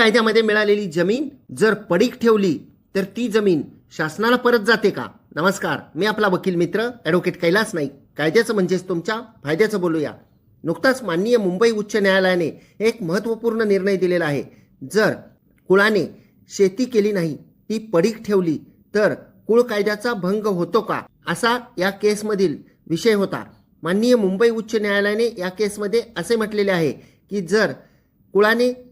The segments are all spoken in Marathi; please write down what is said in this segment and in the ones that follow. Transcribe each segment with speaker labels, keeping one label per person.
Speaker 1: कायद्यामध्ये मिळालेली जमीन जर पडीक ठेवली तर ती जमीन शासनाला परत जाते का? नमस्कार मी आपला वकील मित्र ॲडव्होकेट कैलास नाईक. कायद्याचं म्हणजेच तुमच्या फायद्याचं बोलूया. नुकताच माननीय मुंबई उच्च न्यायालयाने एक महत्त्वपूर्ण निर्णय दिलेला आहे. जर कुळाने शेती केली नाही ती पडीक ठेवली तर कुळ कायद्याचा भंग होतो का? असा या केसमधील विषय होता. माननीय मुंबई उच्च न्यायालयाने या केसमध्ये असे म्हटलेले आहे की जर कुळाने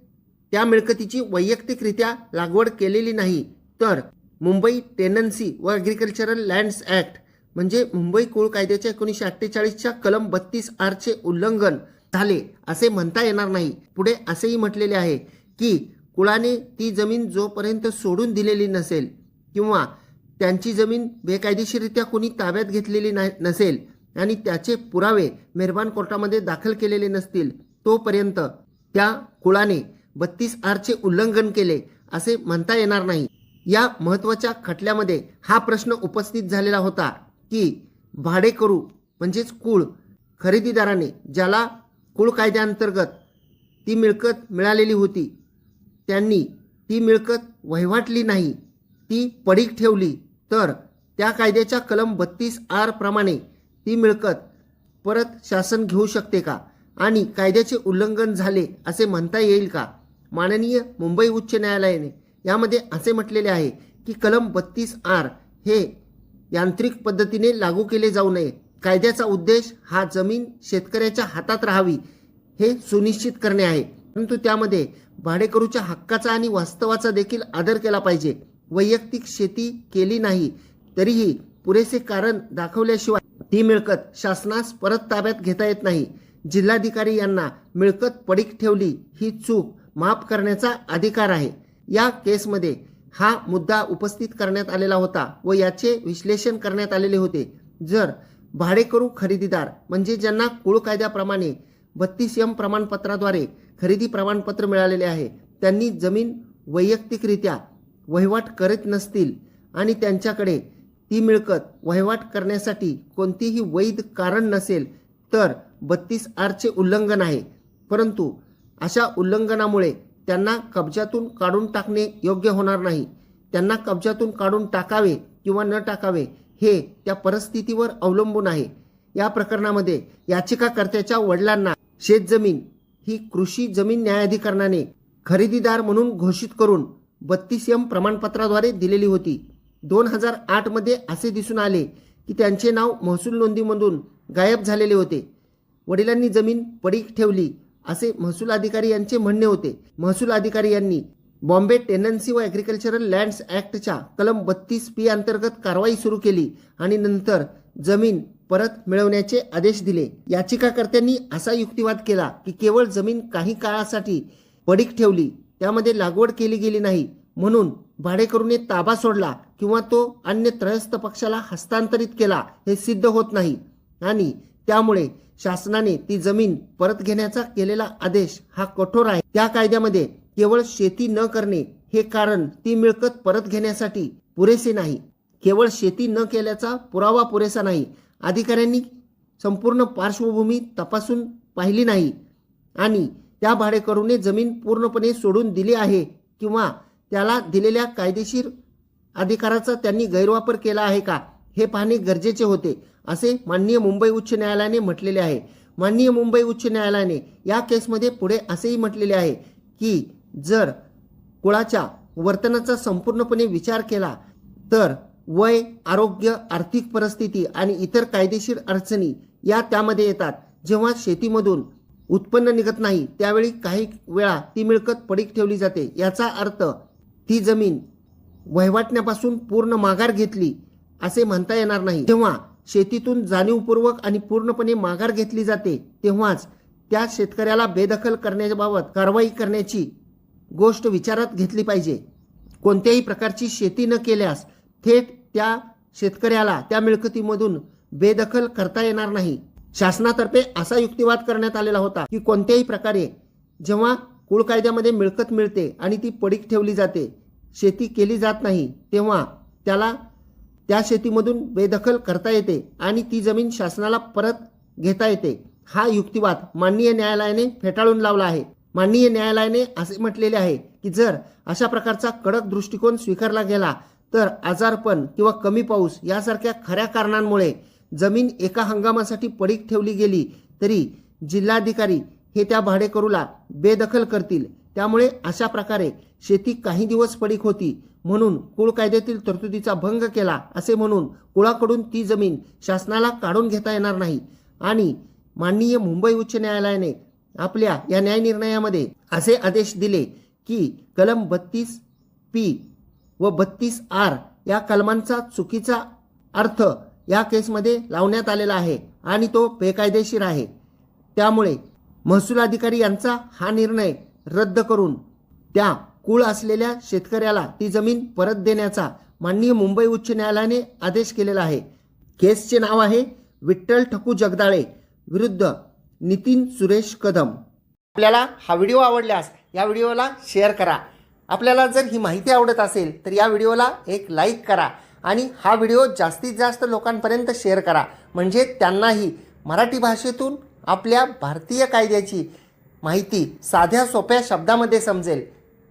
Speaker 1: त्या मिळकतीची वैयक्तिकरित्या लागवड केलेली नाही. तर मुंबई टेनन्सी व ॲग्रिकल्चरल लँड्स ॲक्ट म्हणजे मुंबई कुळ कायद्याच्या एकोणीसशे अठ्ठेचाळीसच्या कलम बत्तीस आरचे उल्लंघन झाले असे म्हणता येणार नाही. पुढे असेही म्हटलेले आहे की कुळाने ती जमीन जोपर्यंत सोडून दिलेली नसेल किंवा त्यांची जमीन बेकायदेशीररित्या कोणी ताब्यात घेतलेली नाही नसेल आणि त्याचे पुरावे मेहरबान कोर्टामध्ये दाखल केलेले नसतील तोपर्यंत त्या कुळाने बत्तीस आरचे उल्लंघन केले असे म्हणता येणार नाही. या महत्त्वाच्या खटल्यामध्ये हा प्रश्न उपस्थित झालेला होता की भाडेकरू म्हणजेच कुळ खरेदीदाराने ज्याला कुळ कायद्याअंतर्गत ती मिळकत मिळालेली होती त्यांनी ती मिळकत वहिवाटली नाही ती पडीक ठेवली. तर त्या कायद्याच्या कलम बत्तीस आर प्रमाणे ती मिळकत परत शासन घेऊ शकते का? आणि कायद्याचे उल्लंघन झाले असे म्हणता येईल का? माननीय मुंबई उच्च न्यायालयाने यामध्ये असे म्हटलेले आहे की कलम बत्तीस आर हे यांत्रिक पद्धतीने लागू केले जाऊ नये. कायद्याचा उद्देश हा जमीन शेतकऱ्याच्या हातात राहावी हे सुनिश्चित करणे आहे. परंतु त्यामध्ये भाडेकरूच्या हक्काचा आणि वास्तवाचा देखील आदर केला पाहिजे. वैयक्तिक शेती केली नाही तरीही पुरेसे कारण दाखवल्याशिवाय ती मिळकत शासनास परत ताब्यात घेता येत नाही. जिल्हाधिकारी यांना मिळकत पडीक ठेवली ही चूक माफ करण्याचा अधिकार आहे. या केसमध्ये हा मुद्दा उपस्थित करण्यात आलेला होता व याचे विश्लेषण करण्यात आलेले होते. जर भाडेकरू खरेदीदार म्हणजे ज्यांना कुळ कायद्याप्रमाणे बत्तीस एम प्रमाणपत्राद्वारे खरेदी प्रमाणपत्र मिळालेले आहे त्यांनी जमीन वैयक्तिकरित्या वहिवाट करत नसतील आणि त्यांच्याकडे ती मिळकत वहिवाट करण्यासाठी कोणतीही वैध कारण नसेल तर बत्तीस आरचे उल्लंघन आहे. परंतु अशा उल्लंघनामुळे त्यांना कब्जातून काढून टाकणे योग्य होणार नाही. त्यांना कब्जातून काढून टाकावे किंवा न टाकावे हे त्या परिस्थितीवर अवलंबून आहे. या प्रकरणामध्ये याचिकाकर्त्याच्या वडिलांना शेतजमीन ही कृषी जमीन न्यायाधिकरणाने खरेदीदार म्हणून घोषित करून बत्तीस एम प्रमाणपत्राद्वारे दिलेली होती. दोन हजार आठमध्ये असे दिसून आले की त्यांचे नाव महसूल नोंदीमधून गायब झालेले होते. वडिलांनी जमीन पडीक ठेवली असे महसूल अधिकारी यांचे म्हणणे होते. महसूल अधिकारी यांनी बॉम्बे टेनन्सी व ॲग्रिकल्चरल लँड्स ॲक्टच्या कलम बत्तीस पी अंतर्गत कारवाई सुरू केली आणि नंतर जमीन परत मिळवण्याचे आदेश दिले. याचिकाकर्त्यांनी असा युक्तिवाद केला की केवळ जमीन काही काळासाठी पडीक ठेवली त्यामध्ये लागवड केली गेली नाही म्हणून भाडेकरूने ताबा सोडला किंवा तो अन्य त्रयस्थ पक्षाला हस्तांतरित केला हे सिद्ध होत नाही. आणि त्यामुळे शासनाने ती जमीन परत घेण्याचा केलेला आदेश हा कठोर आहे. त्या कायद्यामध्ये केवळ शेती न करणे हे कारण ती मिळकत परत घेण्यासाठी पुरेसे नाही. केवळ शेती न केल्याचा पुरावा पुरेसा नाही. अधिकाऱ्यांनी संपूर्ण पार्श्वभूमी तपासून पाहिली नाही आणि त्या भाडेकरूने जमीन पूर्णपणे सोडून दिली आहे किंवा त्याला दिलेल्या कायदेशीर अधिकाराचा त्यांनी गैरवापर केला आहे का? हे पाहणे गरजेचे होते असे माननीय मुंबई उच्च न्यायालयाने म्हटलेले आहे. माननीय मुंबई उच्च न्यायालयाने या केसमध्ये पुढे असेही म्हटलेले आहे की जर कुळाच्या वर्तनाचा संपूर्णपणे विचार केला तर वय आरोग्य आर्थिक परिस्थिती आणि इतर कायदेशीर अडचणी या त्यामध्ये येतात. जेव्हा शेतीमधून उत्पन्न निघत नाही त्यावेळी काही वेळा ती मिळकत पडीक ठेवली जाते. याचा अर्थ ती जमीन वहिवाटण्यापासून पूर्ण माघार घेतली असे म्हणता येणार नाही. जेव्हा शेतीतून जाणीवपूर्वक आणि पूर्णपणे माघार घेतली जाते तेव्हाच त्या शेतकऱ्याला बेदखल करण्याबाबत कारवाई करण्याची गोष्ट विचारात घेतली पाहिजे. कोणत्याही प्रकारची शेती न केल्यास थेट त्या शेतकऱ्याला त्या मिळकतीमधून बेदखल करता येणार नाही. शासनातर्फे असा युक्तिवाद करण्यात आलेला होता की कोणत्याही प्रकारे जेव्हा कुळ कायद्यामध्ये मिळकत मिळते आणि ती पडीक ठेवली जाते शेती केली जात नाही तेव्हा त्याला त्या शेतीमधून बेदखल करता येते आणि ती जमीन शासनाला परत घेता येते. हा युक्तिवाद माननीय न्यायालयाने फेटाळून लावला आहे. माननीय न्यायालयाने असे म्हटलेले आहे की जर अशा प्रकारचा कडक दृष्टिकोन स्वीकारला गेला तर आजारपण किंवा कमी पाऊस यासारख्या खऱ्या कारणांमुळे जमीन एका हंगामासाठी पडीक ठेवली गेली तरी जिल्हाधिकारी हे त्या भाडेकरूला बेदखल करतील. त्यामुळे अशा प्रकारे शेती काही दिवस पडीक होती म्हणून कुळ कायद्यातील तरतुदीचा भंग केला असे म्हणून कुळाकडून ती जमीन शासनाला काढून घेता येणार नाही. आणि माननीय मुंबई उच्च न्यायालयाने आपल्या या न्यायनिर्णयामध्ये असे आदेश दिले की कलम बत्तीस पी व बत्तीस आर या कलमांचा चुकीचा अर्थ या केसमध्ये लावण्यात आलेला आहे आणि तो बेकायदेशीर आहे. त्यामुळे महसूल अधिकारी यांचा हा निर्णय रद्द करून त्या कुळ असलेल्या शेतकऱ्याला ती जमीन परत देण्याचा माननीय मुंबई उच्च न्यायालयाने आदेश केलेला आहे. केसचे नाव आहे विठ्ठल ठकू जगदाळे विरुद्ध नितीन सुरेश कदम. आपल्याला हा व्हिडिओ आवडल्यास या व्हिडिओला शेअर करा. आपल्याला जर ही माहिती आवडत असेल तर या व्हिडिओला एक लाईक करा आणि हा व्हिडिओ जास्तीत जास्त लोकांपर्यंत शेअर करा. म्हणजे त्यांनाही मराठी भाषेतून आपल्या भारतीय कायद्याची माहिती साध्या सोप्या शब्दामध्ये समजेल.